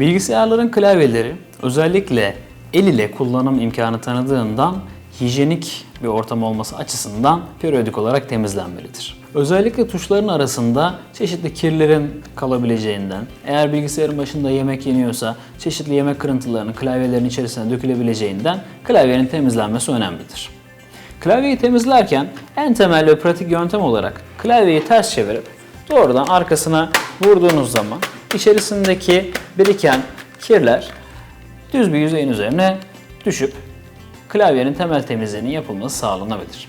Bilgisayarların klavyeleri özellikle el ile kullanım imkanı tanıdığından hijyenik bir ortam olması açısından periyodik olarak temizlenmelidir. Özellikle tuşların arasında çeşitli kirlerin kalabileceğinden, eğer bilgisayarın başında yemek yeniyorsa çeşitli yemek kırıntılarının klavyelerin içerisine dökülebileceğinden klavyenin temizlenmesi önemlidir. Klavyeyi temizlerken en temel ve pratik yöntem olarak klavyeyi ters çevirip doğrudan arkasına vurduğunuz zaman içerisindeki biriken kirler düz bir yüzeyin üzerine düşüp klavyenin temel temizliğinin yapılması sağlanabilir.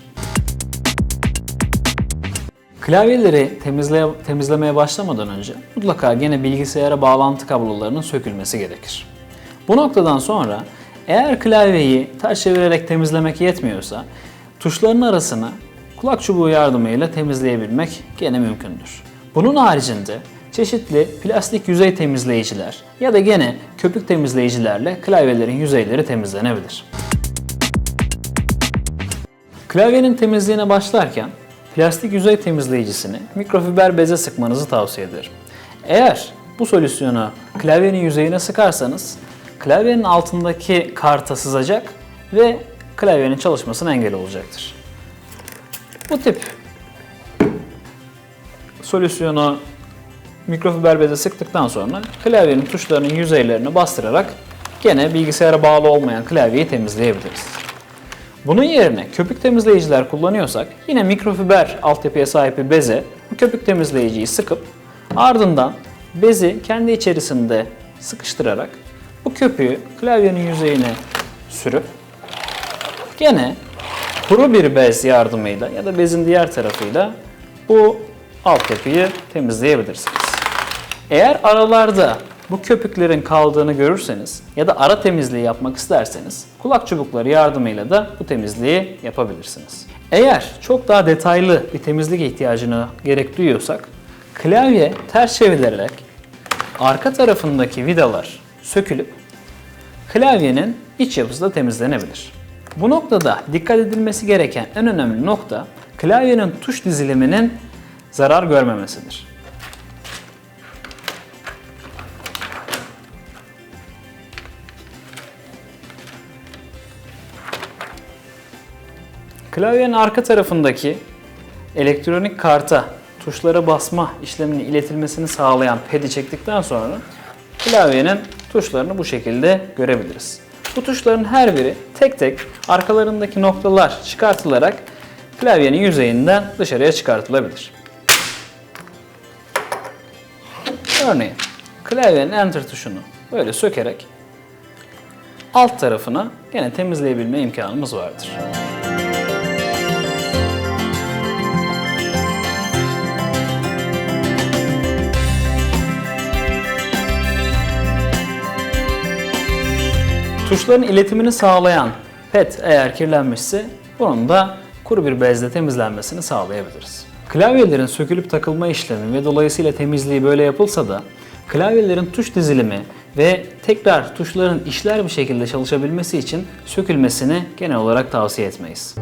Klavyeleri temizle, temizlemeye başlamadan önce mutlaka gene bilgisayara bağlantı kablolarının sökülmesi gerekir. Bu noktadan sonra eğer klavyeyi ters çevirerek temizlemek yetmiyorsa tuşların arasını kulak çubuğu yardımıyla temizleyebilmek gene mümkündür. Bunun haricinde çeşitli plastik yüzey temizleyiciler ya da gene köpük temizleyicilerle klavyelerin yüzeyleri temizlenebilir. Klavyenin temizliğine başlarken plastik yüzey temizleyicisini mikrofiber beze sıkmanızı tavsiye ederim. Eğer bu solüsyonu klavyenin yüzeyine sıkarsanız klavyenin altındaki karta sızacak ve klavyenin çalışmasına engel olacaktır. Bu tip solüsyonu mikrofiber beze sıktıktan sonra klavyenin tuşlarının yüzeylerini bastırarak gene bilgisayara bağlı olmayan klavyeyi temizleyebiliriz. Bunun yerine köpük temizleyiciler kullanıyorsak yine mikrofiber altyapıya sahip bir beze bu köpük temizleyiciyi sıkıp ardından bezi kendi içerisinde sıkıştırarak bu köpüğü klavyenin yüzeyine sürüp gene kuru bir bez yardımıyla ya da bezin diğer tarafıyla bu altyapıyı temizleyebilirsiniz. Eğer aralarda bu köpüklerin kaldığını görürseniz ya da ara temizliği yapmak isterseniz kulak çubukları yardımıyla da bu temizliği yapabilirsiniz. Eğer çok daha detaylı bir temizlik ihtiyacını gerek duyuyorsak klavye ters çevrilerek arka tarafındaki vidalar sökülüp klavyenin iç yapısı da temizlenebilir. Bu noktada dikkat edilmesi gereken en önemli nokta klavyenin tuş diziliminin zarar görmemesidir. Klavyenin arka tarafındaki elektronik karta tuşlara basma işleminin iletilmesini sağlayan pedi çektikten sonra klavyenin tuşlarını bu şekilde görebiliriz. Bu tuşların her biri tek tek arkalarındaki noktalar çıkartılarak klavyenin yüzeyinden dışarıya çıkartılabilir. Örneğin klavyenin enter tuşunu böyle sökerek alt tarafına gene temizleyebilme imkanımız vardır. Tuşların iletimini sağlayan pet eğer kirlenmişse bunun da kuru bir bezle temizlenmesini sağlayabiliriz. Klavyelerin sökülüp takılma işlemi ve dolayısıyla temizliği böyle yapılsa da klavyelerin tuş dizilimi ve tekrar tuşların işler bir şekilde çalışabilmesi için sökülmesini genel olarak tavsiye etmeyiz.